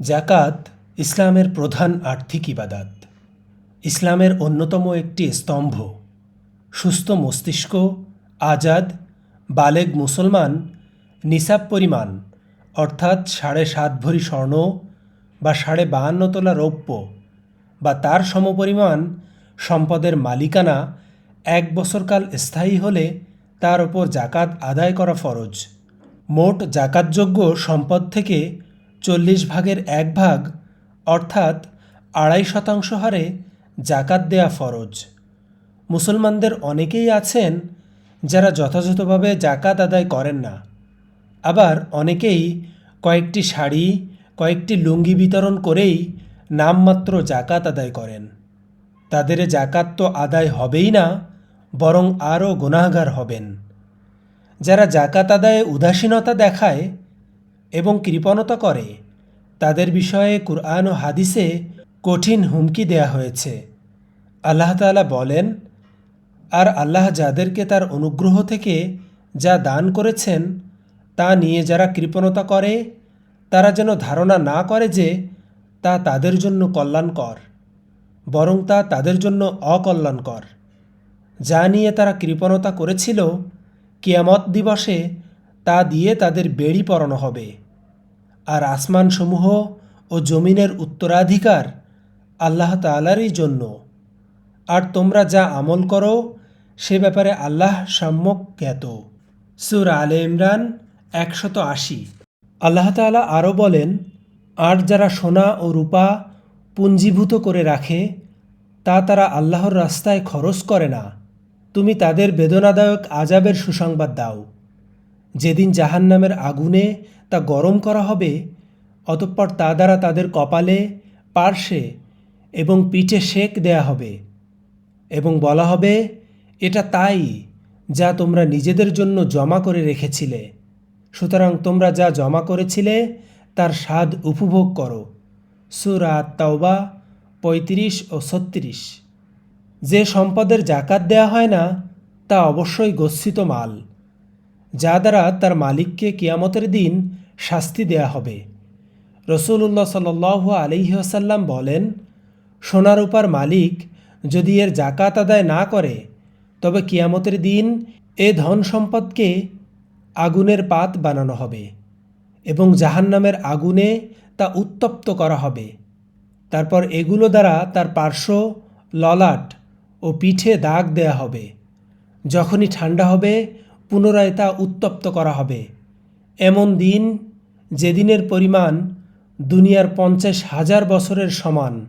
জাকাত ইসলামের প্রধান আর্থিক ইবাদাত। ইসলামের অন্যতম একটি স্তম্ভ। সুস্থ মস্তিষ্ক, আজাদ, বালেগ মুসলমান, নিসাব পরিমাণ, অর্থাৎ সাড়ে সাত ভরি স্বর্ণ বা সাড়ে বাহান্ন তোলা রৌপ্য বা তার সমপরিমাণ সম্পদের মালিকানা এক বছরকাল স্থায়ী হলে তার ওপর জাকাত আদায় করা ফরজ। মোট জাকাতযোগ্য সম্পদ থেকে চল্লিশ ভাগের এক ভাগ, অর্থাৎ আড়াই শতাংশ হারে জাকাত দেয়া ফরজ। মুসলমানদের অনেকেই আছেন যারা যথাযথভাবে জাকাত আদায় করেন না। আবার অনেকেই কয়েকটি শাড়ি, কয়েকটি লুঙ্গি বিতরণ করেই নামমাত্র জাকাত আদায় করেন। তাদের জাকাত তো আদায় হবেই না, বরং আরও গুনাহগার হবেন। যারা জাকাত আদায়ে উদাসীনতা দেখায় এবং কৃপণতা করে, তাদের বিষয়ে কুরআন ও হাদিসে কঠিন হুমকি দেয়া হয়েছে। আল্লাহ তাআলা বলেন, আর আল্লাহ যাদেরকে তার অনুগ্রহ থেকে যা দান করেছেন, তা নিয়ে যারা কৃপণতা করে, তারা যেন ধারণা না করে যে তা তাদের জন্য কল্যাণকর, বরং তা তাদের জন্য অকল্যাণকর। যা নিয়ে তারা কৃপণতা করেছিল, কিয়ামত দিবসে তা দিয়ে তাদের বেড়ি পরানো হবে। আর আসমানসমূহ ও জমিনের উত্তরাধিকার আল্লাহ তালারই জন্য। আর তোমরা যা আমল করো, সে ব্যাপারে আল্লাহ সম্যক জ্ঞাত। সুর আলে ইমরান একশত আশি। আল্লাহ তাআলা আরও বলেন, আর যারা সোনা ও রূপা পুঞ্জীভূত করে রাখে, তা তারা আল্লাহর রাস্তায় খরচ করে না। তুমি তাদের বেদনাদায়ক আজাবের সুসংবাদ দাও। যেদিন জাহান্নামের আগুনে তা গরম করা হবে, অতঃপর তা দ্বারা তাদের কপালে পার্শ্বে এবং পিঠে শেক দেয়া হবে এবং বলা হবে, এটা তাই যা তোমরা নিজেদের জন্য জমা করে রেখেছিলে। সুতরাং তোমরা যা জমা করেছিলে, তার স্বাদ উপভোগ করো। সুরা তাওবা পঁয়ত্রিশ ও ছত্রিশ। যে সম্পদের জাকাত দেয়া হয় না, তা অবশ্যই গচ্ছিত মাল। যা দ্বারা তার মালিককে কিয়ামতের দিন শাস্তি দেয়া হবে। রসুল্লাহ সাল আলিহাসাল্লাম বলেন, সোনার সোনারূপার মালিক যদি এর জাকাত আদায় না করে, তবে কিয়ামতের দিন এ ধন সম্পদকে আগুনের পাত বানানো হবে এবং জাহান্নামের আগুনে তা উত্তপ্ত করা হবে। তারপর এগুলো দ্বারা তার পার্শ্ব ললাট ও পিঠে দাগ দেয়া হবে। যখনই ঠান্ডা হবে পুনরায় তা উত্তপ্ত করা হবে। এমন দিন, যেদিনের পরিমাণ দুনিয়ার পঞ্চাশ হাজার বছরের সমান।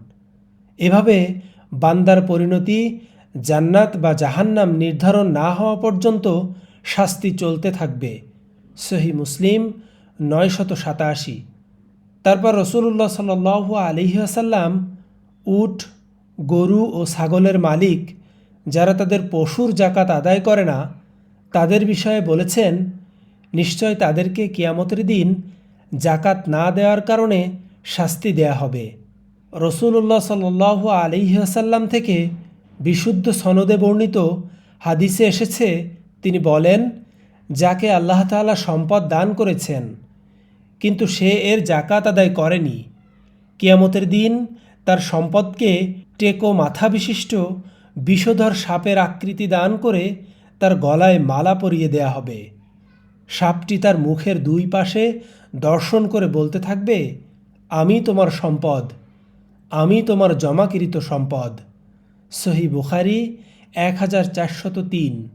এভাবে বান্দার পরিণতি জান্নাত বা জাহান্নাম নির্ধারণ না হওয়া পর্যন্ত শাস্তি চলতে থাকবে। সহি মুসলিম নয় শত সাতাশি তারপর রসুল্লাহ সাল আলিহাসাল্লাম উট, গরু ও ছাগলের মালিক, যারা তাদের পশুর জাকাত আদায় করে না তাদের বিষয়ে বলেছেন, নিশ্চয় তাদেরকে কিয়ামতের দিন জাকাত না দেওয়ার কারণে শাস্তি দেয়া হবে। রসুল্লাহ সাল আলিহাসাল্লাম থেকে বিশুদ্ধ সনদে বর্ণিত হাদিসে এসেছে, তিনি বলেন, যাকে আল্লাহ তাআলা সম্পদ দান করেছেন, কিন্তু সে এর জাকাত আদায় করেনি। কিয়ামতের দিন তার সম্পদকে টেকো মাথা বিশিষ্ট বিষধর সাপের আকৃতি দান করে তার গলায় মালা পরিয়ে দেয়া হবে। সাপটি তার মুখের দুই পাশে দর্শন করে বলতে থাকবে, আমি তোমার সম্পদ, আমি তোমার জমাকৃত সম্পদ। সহি বুখারি এক হাজার চারশত তিন।